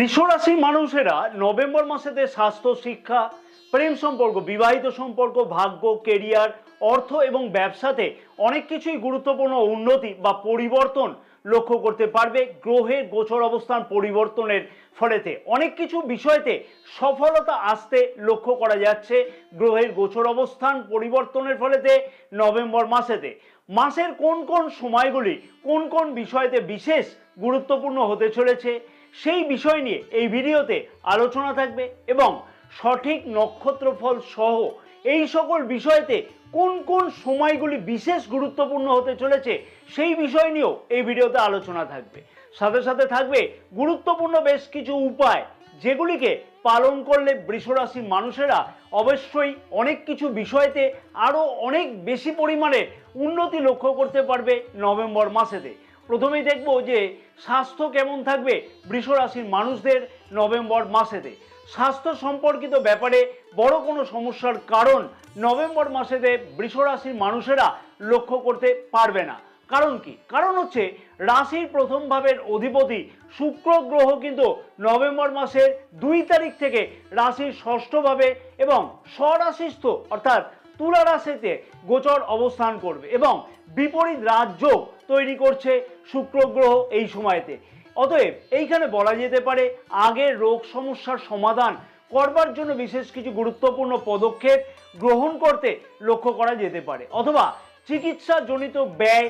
বৃষরাশির মানুষেরা নভেম্বর মাসেতে স্বাস্থ্য, শিক্ষা, প্রেম সম্পর্ক, বিবাহিত সম্পর্ক, ভাগ্য কেরিয়ার অর্থ এবং ব্যবসাতে অনেক কিছুই গুরুত্বপূর্ণ উন্নতি বা পরিবর্তন লক্ষ্য করতে পারবে গ্রহের গোচর অবস্থান পরিবর্তনের ফলেতে। অনেক কিছু বিষয়তে সফলতা আসতে লক্ষ্য করা যাচ্ছে গ্রহের গোচর অবস্থান পরিবর্তনের ফলেতে নভেম্বর মাসেতে। মাসের কোন কোন সময়গুলি, কোন কোন বিষয়তে বিশেষ গুরুত্বপূর্ণ হতে চলেছে? সেই বিষয় নিয়ে এই ভিডিওতে আলোচনা থাকবে এবং সঠিক নক্ষত্রফল সহ এই সকল বিষয়তে কোন কোন সময়গুলি বিশেষ গুরুত্বপূর্ণ হতে চলেছে সেই বিষয় নিয়েও এই ভিডিওতে আলোচনা থাকবে। সাথে সাথে থাকবে গুরুত্বপূর্ণ বেশ কিছু উপায় যেগুলিকে পালন করলে বৃষরাশির মানুষেরা অবশ্যই অনেক কিছু বিষয়তে আরও অনেক বেশি পরিমাণে উন্নতি লক্ষ্য করতে পারবে নভেম্বর মাসেতে। প্রথমেই দেখব যে স্বাস্থ্য কেমন থাকবে বৃষরাশির মানুষদের নভেম্বর মাসেতে। স্বাস্থ্য সম্পর্কিত ব্যাপারে বড় কোনো সমস্যার কারণ নভেম্বর মাসেতে বৃষরাশির মানুষেরা লক্ষ্য করতে পারবে না। কারণ কি? কারণ হচ্ছে রাশির প্রথম ভাবের অধিপতি শুক্র গ্রহ কিন্তু নভেম্বর মাসের দুই তারিখ থেকে রাশির ষষ্ঠ ভাবে এবং স্বরাশিস্থ অর্থাৎ তুলা রাশিতে গোচর অবস্থান করবে এবং বিপরীত রাজ্য তৈরি করছে শুক্র গ্রহ এই সময়তে। অতএব এইখানে বলা যেতে পারে আগের রোগ সমস্যার সমাধান করবার জন্য বিশেষ কিছু গুরুত্বপূর্ণ পদক্ষেপ গ্রহণ করতে লক্ষ্য করা যেতে পারে। অথবা চিকিৎসা জনিত ব্যয়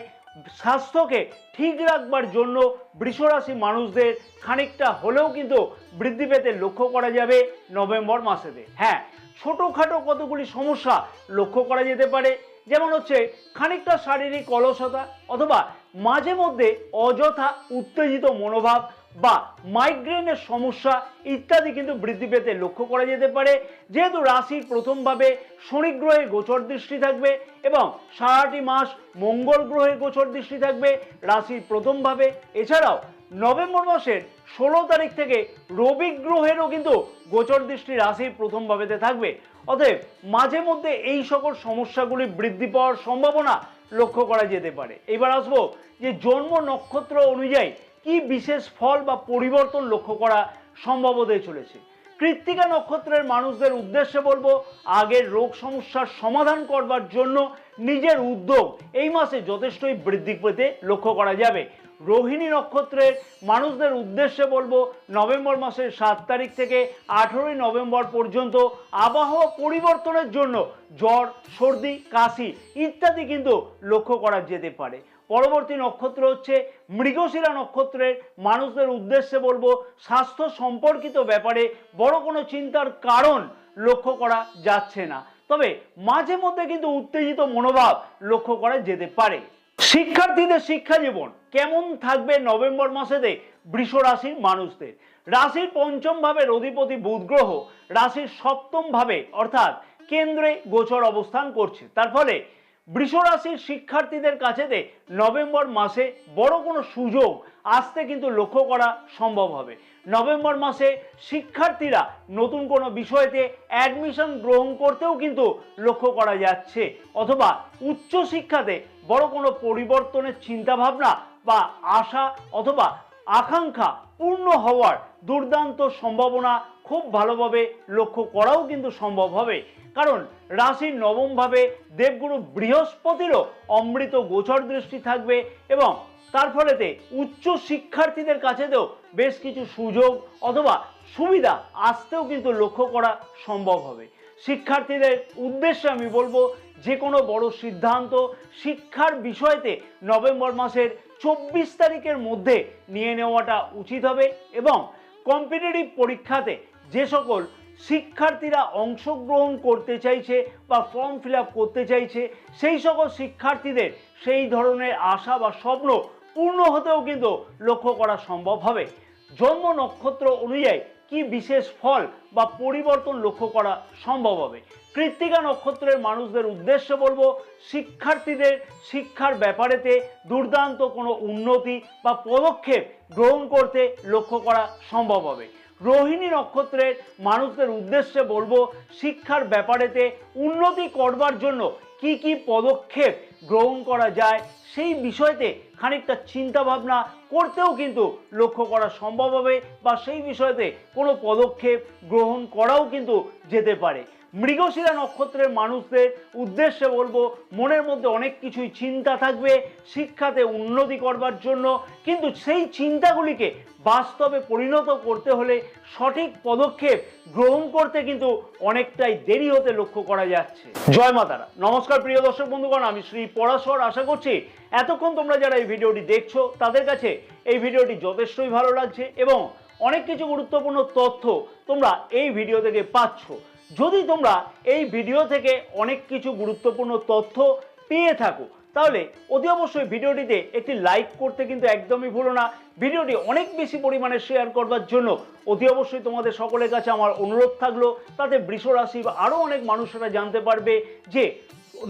স্বাস্থ্যকে ঠিক রাখবার জন্য বৃষরাশি মানুষদের খানিকটা হলেও কিন্তু বৃদ্ধি পেতে লক্ষ্য করা যাবে নভেম্বর মাসেতে। হ্যাঁ ছোটোখাটো কতগুলি সমস্যা লক্ষ্য করা যেতে পারে যেমন হচ্ছে খানিকটা শারীরিক অলসতা অথবা মাঝে মধ্যে অযথা উত্তেজিত মনোভাব বা মাইগ্রেনের সমস্যা ইত্যাদি কিন্তু বৃদ্ধি পেতে লক্ষ্য করা যেতে পারে। যেহেতু রাশির প্রথমভাবে শনি গ্রহের গোচর দৃষ্টি থাকবে এবং সারাটি মাস মঙ্গল গ্রহে গোচর দৃষ্টি থাকবে, রাশির প্রথমভাবে এছাড়াও নভেম্বর মাসের ষোলো তারিখ থেকে রবি গ্রহেরও কিন্তু গোচর দৃষ্টি রাশির প্রথম ভাবেতে থাকবে। অতএব মাঝে মধ্যে এই সকল সমস্যাগুলি বৃদ্ধি পাওয়ার সম্ভাবনা লক্ষ্য করা যেতে পারে। এবার আসব যে জন্ম নক্ষত্র অনুযায়ী কি বিশেষ ফল বা পরিবর্তন লক্ষ্য করা সম্ভব হতে চলেছে। কৃত্তিকা নক্ষত্রের মানুষদের উদ্দেশ্যে বলব, আগের রোগ সমস্যার সমাধান করবার জন্য নিজের উদ্যোগ এই মাসে যথেষ্টই বৃদ্ধি পেতে লক্ষ্য করা যাবে। রোহিণী নক্ষত্রের মানুষদের উদ্দেশ্যে বলব নভেম্বর মাসের সাত তারিখ থেকে আঠেরোই নভেম্বর পর্যন্ত আবহাওয়া পরিবর্তনের জন্য জ্বর, সর্দি, কাশি ইত্যাদি কিন্তু লক্ষ্য করা যেতে পারে। পরবর্তী নক্ষত্র হচ্ছে মৃগশিরা নক্ষত্রের মানুষদের উদ্দেশ্যে বলব স্বাস্থ্য সম্পর্কিত ব্যাপারে বড় কোনো চিন্তার কারণ লক্ষ্য করা যাচ্ছে না। তবে মাঝে মধ্যে কিন্তু উত্তেজিত মনোভাব লক্ষ্য করা যেতে পারে। শিক্ষার্থীদের শিক্ষা জীবন কেমন থাকবে নভেম্বর মাসেতে? বৃষ রাশির মানুষদের। রাশির পঞ্চম ভাবের অধিপতি বুধ গ্রহ রাশির সপ্তম ভাবে অর্থাৎ কেন্দ্রে গোচর অবস্থান করছে। তার ফলে বৃষ রাশির শিক্ষার্থীদের কাছেতে নভেম্বর মাসে বড় কোনো সুযোগ আসতে কিন্তু লক্ষ্য করা সম্ভব হবে। নভেম্বর মাসে শিক্ষার্থীরা নতুন কোনো বিষয়তে অ্যাডমিশন গ্রহণ করতেও কিন্তু লক্ষ্য করা যাচ্ছে। অথবা উচ্চ শিক্ষাতে বড় কোনো পরিবর্তনের চিন্তাভাবনা বা আশা অথবা আকাঙ্ক্ষা পূর্ণ হওয়ার দুর্দান্ত সম্ভাবনা খুব ভালোভাবে লক্ষ্য করাও কিন্তু সম্ভব হবে। কারণ রাশির নবমভাবে দেবগুরু বৃহস্পতিরও অমৃত গোচর দৃষ্টি থাকবে এবং তার ফলেতে উচ্চ শিক্ষার্থীদের কাছেতেও বেশ কিছু সুযোগ অথবা সুবিধা আসতেও কিন্তু লক্ষ্য করা সম্ভব হবে। শিক্ষার্থীদের উদ্দেশ্যে আমি বলব যে কোনো বড় সিদ্ধান্ত শিক্ষার বিষয়তে নভেম্বর মাসের চব্বিশ তারিখের মধ্যে নিয়ে নেওয়াটা উচিত হবে এবং কম্পিটিটিভ পরীক্ষাতে যে সকল শিক্ষার্থীরা অংশগ্রহণ করতে চাইছে বা ফর্ম ফিল করতে চাইছে, সেই সকল শিক্ষার্থীদের সেই ধরনের আশা বা স্বপ্ন পূর্ণ হতেও কিন্তু লক্ষ্য করা সম্ভব হবে। জন্ম নক্ষত্র অনুযায়ী কি বিশেষ ফল বা পরিবর্তন লক্ষ্য করা সম্ভব হবে? কৃত্তিকা নক্ষত্রের মানুষদের উদ্দেশ্যে বলব, শিক্ষার্থীদের শিক্ষার ব্যাপারেতে দুর্দান্ত কোনো উন্নতি বা পদক্ষেপ গ্রহণ করতে লক্ষ্য করা সম্ভব হবে। রোহিণী নক্ষত্রের মানুষদের উদ্দেশ্যে বলব, শিক্ষার ব্যাপারেতে উন্নতি করবার জন্য কি কি পদক্ষেপ গ্রহণ করা যায়, সেই বিষয়তে খানিকটা চিন্তা ভাবনা করতেও কিন্তু লক্ষ্য করা সম্ভব হবে বা সেই বিষয়তে কোনো পদক্ষেপ গ্রহণ করাও কিন্তু যেতে পারে। মৃগশিরা নক্ষত্রের মানুষদের উদ্দেশ্যে বলব, মনের মধ্যে অনেক কিছুই চিন্তা থাকবে, শিক্ষাতে উন্নতি করবার জন্য। কিন্তু সেই চিন্তাগুলিকে বাস্তবে পরিণত করতে হলে সঠিক পদক্ষেপ গ্রহণ করতে কিন্তু অনেকটাই দেরি হতে লক্ষ্য করা যাচ্ছে। জয় মাতারা নমস্কার প্রিয় দর্শক বন্ধুগণ, আমি শ্রী পরাশর। আশা করছি এতক্ষণ তোমরা যারা এই ভিডিওটি দেখছ, তাদের কাছে এই ভিডিওটি যথেষ্টই ভালো লাগছে এবং অনেক কিছু গুরুত্বপূর্ণ তথ্য তোমরা এই ভিডিও থেকে পাচ্ছ। যদি তোমরা এই ভিডিও থেকে অনেক কিছু গুরুত্বপূর্ণ তথ্য পেয়ে থাকো, তাহলে অতি অবশ্যই ভিডিওটিতে একটি লাইক করতে কিন্তু একদমই ভুলো না। ভিডিওটি অনেক বেশি পরিমাণে শেয়ার করবার জন্য অতি অবশ্যই তোমাদের সকলের কাছে আমার অনুরোধ থাকল, তাতে বৃষ রাশি বা আরও অনেক মানুষেরা জানতে পারবে যে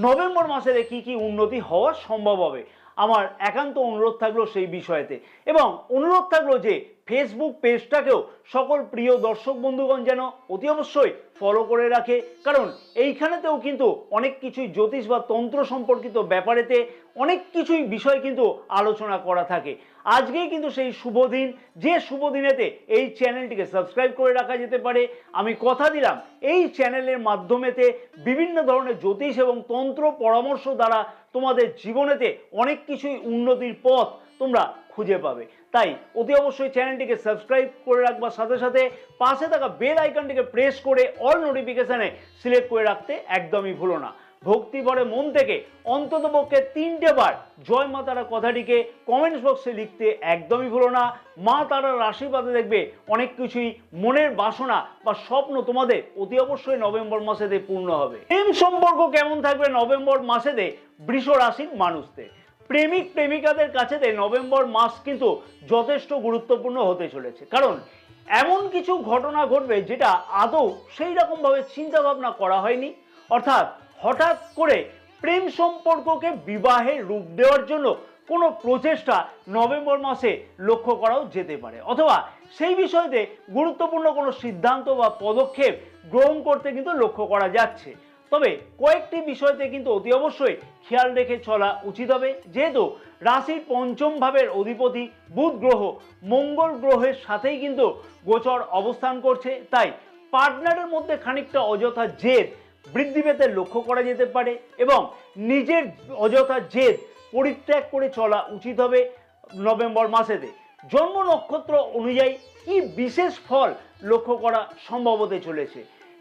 নভেম্বর মাসের কি কি উন্নতি হওয়া সম্ভব হবে। আমার একান্ত অনুরোধ থাকল সেই বিষয়েতে। এবং অনুরোধ থাকল যে ফেসবুক পেজটাকেও সকল প্রিয় দর্শক বন্ধুগণ যেন অতি অবশ্যই ফলো করে রাখে। কারণ এইখানেতেও কিন্তু অনেক কিছুই জ্যোতিষ বা তন্ত্র সম্পর্কিত ব্যাপারেতে অনেক কিছুই বিষয় কিন্তু আলোচনা করা থাকে। আজকেই কিন্তু সেই শুভ দিন। যে শুভ দিনেতে এই চ্যানেলটিকে সাবস্ক্রাইব করে রাখা যেতে পারে, আমি কথা দিলাম এই চ্যানেলের মাধ্যমেতে বিভিন্ন ধরনের জ্যোতিষ এবং তন্ত্র পরামর্শ দ্বারা তোমাদের জীবনেতে অনেক কিছুই উন্নতির পথ তোমরা খুঁজে পাবে। তাই অতি অবশ্যই চ্যানেলটিকে সাবস্ক্রাইব করে রাখবার সাথে সাথে পাশে থাকা বেল আইকনটিকে প্রেস করে অল নোটিফিকেশানে সিলেক্ট করে রাখতে একদমই ভুলো না। ভক্তি ভরে মন থেকে অন্তত পক্ষে তিনটে বার জয় মা তারা কথাটিকে কমেন্টস বক্সে লিখতে একদমই ভুলো না। মা তারার আশীর্বাদে দেখবে অনেক কিছুই মনের বাসনা বা স্বপ্ন তোমাদের অতি অবশ্যই নভেম্বর মাসেতে পূর্ণ হবে। প্রেম সম্পর্ক কেমন থাকবে নভেম্বর মাসেতে? বৃষ রাশির মানুষদের। প্রেমিক প্রেমিকাদের কাছেতে নভেম্বর মাস কিন্তু যথেষ্ট গুরুত্বপূর্ণ হতে চলেছে। কারণ এমন কিছু ঘটনা ঘটবে যেটা আদৌ সেই রকমভাবে চিন্তা ভাবনা করা হয়নি। অর্থাৎ হঠাৎ করে প্রেম সম্পর্ককে বিবাহের রূপ দেওয়ার জন্য কোনো প্রচেষ্টা নভেম্বর মাসে লক্ষ্য করাও যেতে পারে। অথবা সেই বিষয়তে গুরুত্বপূর্ণ কোনো সিদ্ধান্ত বা পদক্ষেপ গ্রহণ করতে কিন্তু লক্ষ্য করা যাচ্ছে। তবে কয়েকটি বিষয়তে কিন্তু অতি অবশ্যই খেয়াল রেখে চলা উচিত হবে। যেহেতু রাশির পঞ্চম ভাবের অধিপতি বুধ গ্রহ মঙ্গল গ্রহের সাথেই কিন্তু গোচর অবস্থান করছে। তাই পার্টনারের মধ্যে খানিকটা অযথা জেদ বৃদ্ধি পেতে লক্ষ্য করা যেতে পারে এবং নিজের অযথা জেদ পরিত্যাগ করে চলা উচিত হবে নভেম্বর মাসেতে। জন্ম নক্ষত্র অনুযায়ী কি বিশেষ ফল লক্ষ্য করা সম্ভব হতে চলেছে?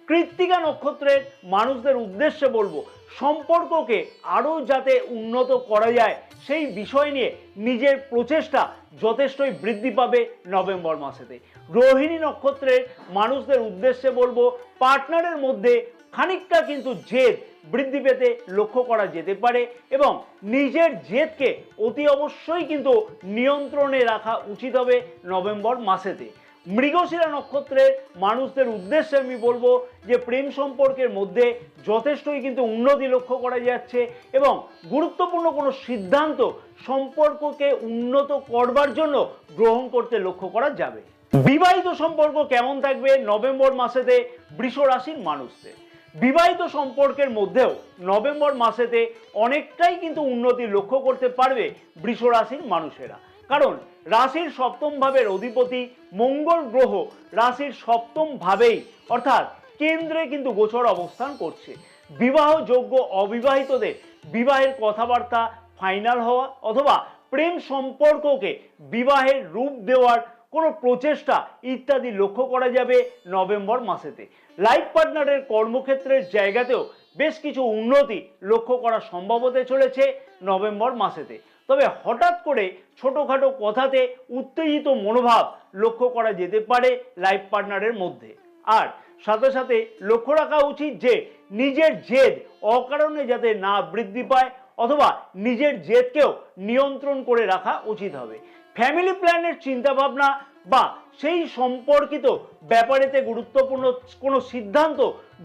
কৃত্তিকা নক্ষত্রের মানুষদের উদ্দেশ্যে বলব, সম্পর্ককে আরও যাতে উন্নত করা যায়, সেই বিষয় নিয়ে নিজের প্রচেষ্টা যথেষ্টই বৃদ্ধি পাবে নভেম্বর মাসেতে। রোহিণী নক্ষত্রের মানুষদের উদ্দেশ্যে বলব, পার্টনারের মধ্যে খানিকটা কিন্তু জেদ বৃদ্ধি পেতে লক্ষ্য করা যেতে পারে এবং নিজের জেদকে অতি অবশ্যই কিন্তু নিয়ন্ত্রণে রাখা উচিত হবে নভেম্বর মাসেতে। মৃগশিরা নক্ষত্রের মানুষদের উদ্দেশ্যে আমি বলব যে প্রেম সম্পর্কের মধ্যে যথেষ্টই কিন্তু উন্নতি লক্ষ্য করা যাচ্ছে এবং গুরুত্বপূর্ণ কোনো সিদ্ধান্ত সম্পর্ককে উন্নত করবার জন্য গ্রহণ করতে লক্ষ্য করা যাবে। বিবাহিত সম্পর্ক কেমন থাকবে? নভেম্বর মাসেতে বৃষ রাশির মানুষদের। বিবাহিত সম্পর্কের মধ্যেও নভেম্বর মাসেতে অনেকটাই কিন্তু উন্নতি লক্ষ্য করতে পারবে বৃষ রাশির মানুষেরা। কারণ রাশির সপ্তম ভাবের অধিপতি মঙ্গল গ্রহ রাশির সপ্তম ভাবেই, অর্থাৎ কেন্দ্রে কিন্তু গোচর অবস্থান করছে। বিবাহযোগ্য অবিবাহিতদের বিবাহের কথাবার্তা ফাইনাল হওয়া অথবা প্রেম সম্পর্ককে বিবাহের রূপ দেওয়ার কোনো প্রচেষ্টা ইত্যাদি লক্ষ্য করা যাবে নভেম্বর মাসেতে। লাইফ পার্টনারের কর্মক্ষেত্রের জায়গাতেও বেশ কিছু উন্নতি লক্ষ্য করা সম্ভব হতে চলেছে নভেম্বর মাসেতে। তবে হঠাৎ করে ছোটোখাটো কথাতে উত্তেজিত মনোভাব লক্ষ্য করা যেতে পারে লাইফ পার্টনারের মধ্যে। আর সাথে সাথে লক্ষ্য রাখা উচিত যে নিজের জেদ অকারণে যাতে না বৃদ্ধি পায় অথবা নিজের জেদকেও নিয়ন্ত্রণ করে রাখা উচিত হবে। ফ্যামিলি প্ল্যানের চিন্তাভাবনা বা সেই সম্পর্কিত ব্যাপারেতে গুরুত্বপূর্ণ কোনো সিদ্ধান্ত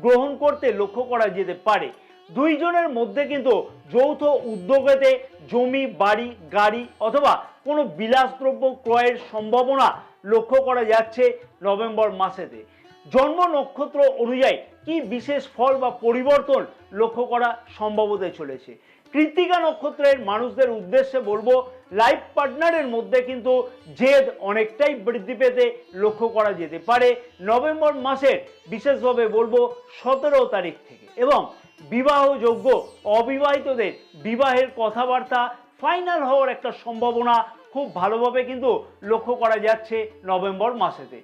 গ্রহণ করতে লক্ষ্য করা যেতে পারে। দুইজনের মধ্যে কিন্তু যৌথ উদ্যোগেতে জমি, বাড়ি, গাড়ি অথবা কোনো বিলাসদ্রব্য ক্রয়ের সম্ভাবনা লক্ষ্য করা যাচ্ছে নভেম্বর মাসেতে। জন্ম নক্ষত্র অনুযায়ী কি বিশেষ ফল বা পরিবর্তন লক্ষ্য করা সম্ভব হতে চলেছে? কৃত্তিকা নক্ষত্রের মানুষদের উদ্দেশ্যে বলব, লাইফ পার্টনারের মধ্যে কিন্তু জেদ অনেকটাই বৃদ্ধি পেতে লক্ষ্য করা যেতে পারে। নভেম্বর মাসের বিশেষভাবে বলব, সতেরো তারিখ থেকে এবং বিবাহযোগ্য, অবিবাহিতদের বিবাহের কথাবার্তা ফাইনাল হওয়ার একটা সম্ভাবনা খুব ভালোভাবে কিন্তু লক্ষ্য করা যাচ্ছে নভেম্বর মাসেতে।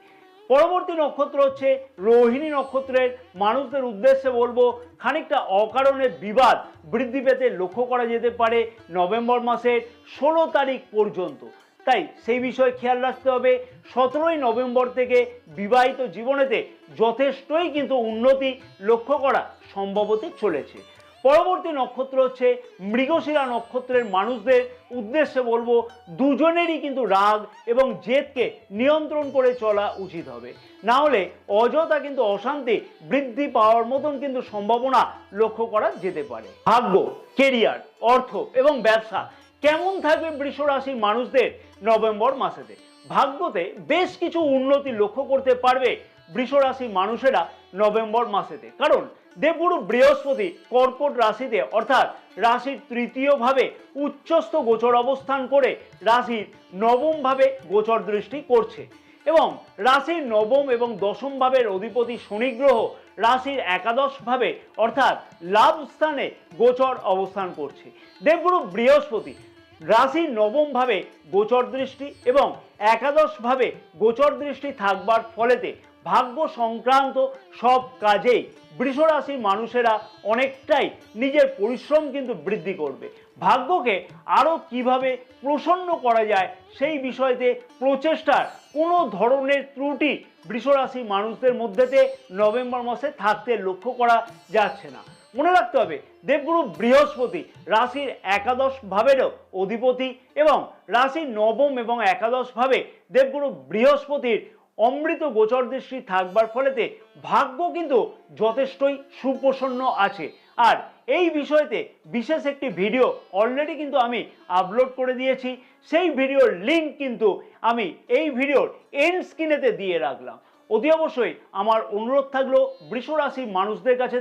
পরবর্তী নক্ষত্র হচ্ছে রোহিণী নক্ষত্রের। মানুষদের উদ্দেশ্যে বলব, খানিকটা অকারণে বিবাদ বৃদ্ধি পেতে লক্ষ্য করা যেতে পারে নভেম্বর মাসের ষোলো তারিখ পর্যন্ত। তাই সেই বিষয়ে খেয়াল রাখতে হবে, সতেরোই নভেম্বর থেকে বিবাহিত জীবনেতে যথেষ্টই কিন্তু উন্নতি লক্ষ্য করা সম্ভব হতে চলেছে। পরবর্তী নক্ষত্র হচ্ছে মৃগশিরা নক্ষত্রের মানুষদের উদ্দেশ্যে বলব, দুজনেরই কিন্তু রাগ এবং জেদকে নিয়ন্ত্রণ করে চলা উচিত হবে। না হলে অযথা কিন্তু অশান্তি বৃদ্ধি পাওয়ার মতন কিন্তু সম্ভাবনা লক্ষ্য করা যেতে পারে। ভাগ্য, কেরিয়ার, অর্থ এবং ব্যবসা কেমন থাকবে বৃষ রাশির মানুষদের নভেম্বর মাসেতে? ভাগ্যতে বেশ কিছু উন্নতি লক্ষ্য করতে পারবে বৃষ রাশির মানুষেরা নভেম্বর মাসেতে। কারণ দেবগুরু বৃহস্পতি কর্কট রাশিতে অর্থাৎ রাশির তৃতীয় ভাবে উচ্চস্থ গোচর অবস্থান করে রাশির নবম ভাবে গোচর দৃষ্টি করছে। এবং রাশির নবম এবং দশম ভাবের অধিপতি শনি গ্রহ রাশির একাদশ ভাবে, অর্থাৎ লাভ স্থানে গোচর অবস্থান করছে। দেবগুরু বৃহস্পতি রাশির নবম ভাবে গোচর দৃষ্টি এবং একাদশ ভাবে গোচর দৃষ্টি থাকবার ফলেতে ভাগ্য সংক্রান্ত সব কাজেই বৃষ রাশির মানুষেরা অনেকটাই নিজের পরিশ্রম কিন্তু বৃদ্ধি করবে। ভাগ্যকে আরও কীভাবে প্রসন্ন করা যায় সেই বিষয়তে প্রচেষ্টার কোনো ধরনের ত্রুটি বৃষ রাশির মানুষদের মধ্যেতে নভেম্বর মাসে থাকতে লক্ষ্য করা যাচ্ছে না। মনে রাখতে হবে, দেবগুরু বৃহস্পতি রাশির একাদশ ভাবেরও অধিপতি এবং রাশির নবম এবং একাদশ ভাবে দেবগুরু বৃহস্পতির অমৃত গোচর দৃষ্টি থাকবার ফলেতে ভাগ্য কিন্তু যথেষ্টই সুপ্রসন্ন আছে। আর এই বিষয়তে বিশেষ একটি ভিডিও অলরেডি কিন্তু আমি আপলোড করে দিয়েছি। সেই ভিডিওর লিংক কিন্তু আমি এই ভিডিওর এন্ড স্ক্রিনেতে দিয়ে রাখলাম। অতি অবশ্যই আমার অনুরোধ থাকল বৃষ রাশির মানুষদের কাছে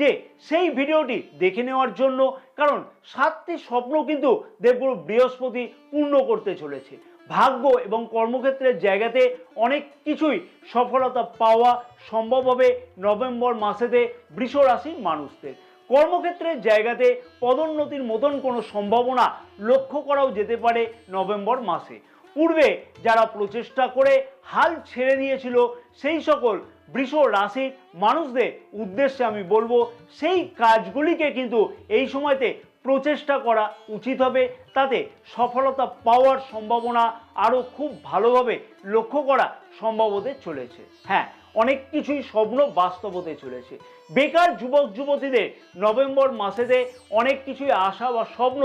যে সেই ভিডিওটি দেখে নেওয়ার জন্য, কারণ সাতটি স্বপ্ন কিন্তু দেবগুরু বৃহস্পতি পূর্ণ করতে চলেছে। ভাগ্য এবং কর্মক্ষেত্রের জায়গাতে অনেক কিছুই সফলতা পাওয়া সম্ভব হবে নভেম্বর মাসেতে বৃষ রাশির মানুষদের। কর্মক্ষেত্রের জায়গাতে পদোন্নতির মতন কোনো সম্ভাবনা লক্ষ্য করাও যেতে পারে নভেম্বর মাসে। পূর্বে যারা প্রচেষ্টা করে হাল ছেড়ে দিয়েছিল সেই সকল বৃষ রাশির মানুষদের উদ্দেশ্যে আমি বলব, সেই কাজগুলিকে কিন্তু এই সময়তে প্রচেষ্টা করা উচিত হবে। তাতে সফলতা পাওয়ার সম্ভাবনা আরও খুব ভালোভাবে লক্ষ্য করা সম্ভব হতে চলেছে। হ্যাঁ অনেক কিছুই স্বপ্ন বাস্তব হতে চলেছে। বেকার যুবক যুবতীদের নভেম্বর মাসেতে অনেক কিছুই আশা বা স্বপ্ন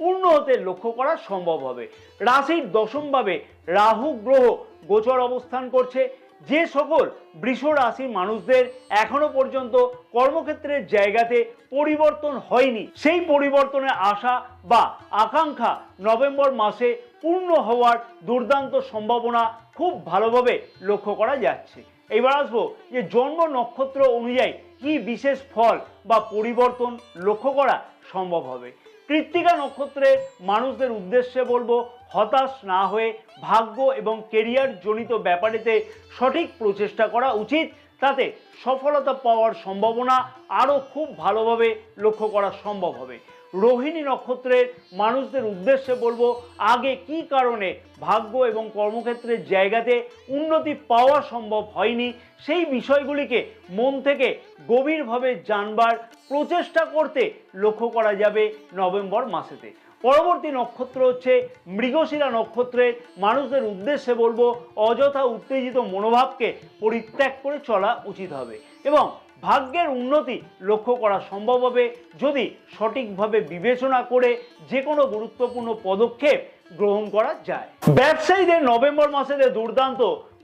পূর্ণ হতে লক্ষ্য করা সম্ভব হবে। রাশির দশমভাবে রাহু গ্রহ গোচর অবস্থান করছে। যে সকল বৃষ রাশির মানুষদের এখনও পর্যন্ত কর্মক্ষেত্রের জায়গাতে পরিবর্তন হয়নি। সেই পরিবর্তনের আশা বা আকাঙ্ক্ষা নভেম্বর মাসে পূর্ণ হওয়ার দুর্দান্ত সম্ভাবনা খুব ভালোভাবে লক্ষ্য করা যাচ্ছে। এবার আসব যে জন্ম নক্ষত্র অনুযায়ী কি বিশেষ ফল বা পরিবর্তন লক্ষ্য করা সম্ভব হবে? কৃত্তিকা নক্ষত্রের মানুষদের উদ্দেশ্যে বলব, হতাশ না হয়ে ভাগ্য এবং কেরিয়ার জনিত ব্যাপারেতে সঠিক প্রচেষ্টা করা উচিত। তাতে সফলতা পাওয়ার সম্ভাবনা আরও খুব ভালোভাবে লক্ষ্য করা সম্ভব হবে। রোহিণী নক্ষত্রের মানুষদের উদ্দেশ্যে বলব, আগে কি কারণে ভাগ্য এবং কর্মক্ষেত্রের জায়গাতে উন্নতি পাওয়া সম্ভব হয়নি, সেই বিষয়গুলিকে মন থেকে গভীরভাবে জানবার, প্রচেষ্টা করতে লক্ষ্য করা যাবে নভেম্বর মাসেতে। পরবর্তী নক্ষত্র হচ্ছে মৃগশিরা নক্ষত্রের মানুষদের উদ্দেশ্যে বলব, অযথা উত্তেজিত মনোভাবকে পরিত্যাগ করে চলা উচিত হবে। এবং ভাগ্যের উন্নতি লক্ষ্য করা সম্ভব হবে যদি সঠিকভাবে বিবেচনা করে যে কোনো গুরুত্বপূর্ণ পদক্ষেপ গ্রহণ করা যায়। ব্যবসায়ীদের নভেম্বর মাসেতে দুর্দান্ত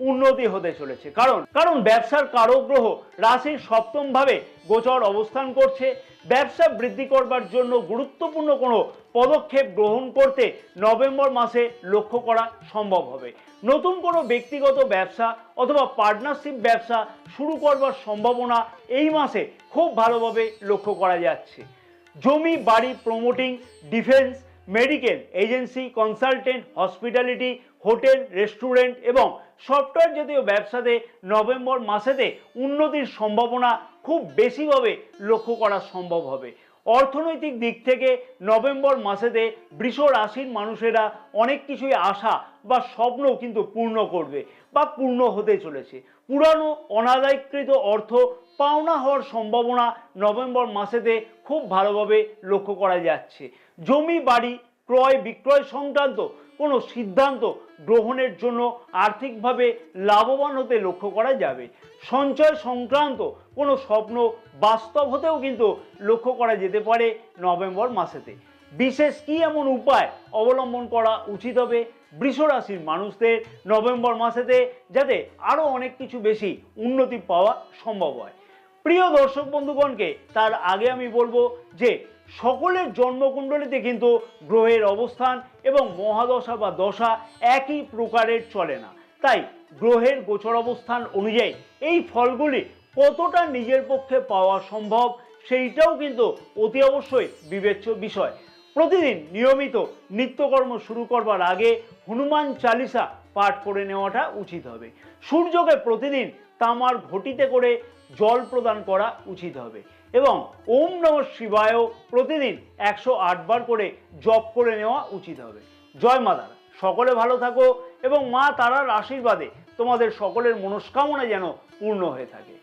উন্নতি হতে চলেছে। কারণ কারণ ব্যবসার কারক গ্রহ রাশির সপ্তম ভাবে গোচর অবস্থান করছে। ব্যবসা বৃদ্ধি করবার জন্য গুরুত্বপূর্ণ কোনো পদক্ষেপ গ্রহণ করতে নভেম্বর মাসে লক্ষ্য করা সম্ভব হবে। নতুন কোনো ব্যক্তিগত ব্যবসা অথবা পার্টনারশিপ ব্যবসা শুরু করবার সম্ভাবনা এই মাসে খুব ভালোভাবে লক্ষ্য করা যাচ্ছে। জমি, বাড়ি promoting defence medical, agency, consultant, hospitality, hotel, restaurant এবং সফটওয়্যার জাতীয় ব্যবসাতে নভেম্বর মাসেতে উন্নতির সম্ভাবনা খুব বেশিভাবে লক্ষ্য করা সম্ভব হবে। অর্থনৈতিক দিক থেকে নভেম্বর মাসেতে বৃষ রাশির মানুষেরা অনেক কিছুই আশা বা স্বপ্ন কিন্তু পূর্ণ করবে বা পূর্ণ হতে চলেছে। পুরানো অনাদায়কৃত অর্থ পাওনা হওয়ার সম্ভাবনা নভেম্বর মাসেতে খুব ভালোভাবে লক্ষ্য করা যাচ্ছে। জমি, বাড়ি, ক্রয়, বিক্রয় সংক্রান্ত কোনো সিদ্ধান্ত গ্রহণের জন্য আর্থিকভাবে লাভবান হতে লক্ষ্য করা যাবে। সঞ্চয় সংক্রান্ত কোনো স্বপ্ন বাস্তব হতেও কিন্তু লক্ষ্য করা যেতে পারে নভেম্বর মাসেতে। বিশেষ কি এমন উপায় অবলম্বন করা উচিত হবে? বৃষ রাশির মানুষদের নভেম্বর মাসেতে যাতে আরও অনেক কিছু বেশি উন্নতি পাওয়া সম্ভব হয়। প্রিয় দর্শক বন্ধুগণকে, তার আগে আমি বলব যে, সকলের জন্মকুণ্ডলিতে কিন্তু গ্রহের অবস্থান এবং মহাদশা বা দশা একই প্রকারের চলে না। তাই গ্রহের গোচর অবস্থান অনুযায়ী এই ফলগুলি কতটা নিজের পক্ষে পাওয়া সম্ভব সেইটাও কিন্তু অতি অবশ্যই বিবেচ্য বিষয়। প্রতিদিন নিয়মিত নিত্যকর্ম শুরু করবার আগে হনুমান চালিসা পাঠ করে নেওয়াটা উচিত হবে। সূর্যকে প্রতিদিন তামার ঘটিতে করে জল প্রদান করা উচিত হবে। এবং ওম নম শিবায় প্রতিদিন একশো বার করে জপ করে নেওয়া উচিত হবে। জয় মা সকলে ভালো থাকো এবং মা তারার আশীর্বাদে তোমাদের সকলের মনস্কামনা যেন পূর্ণ হয়ে থাকে।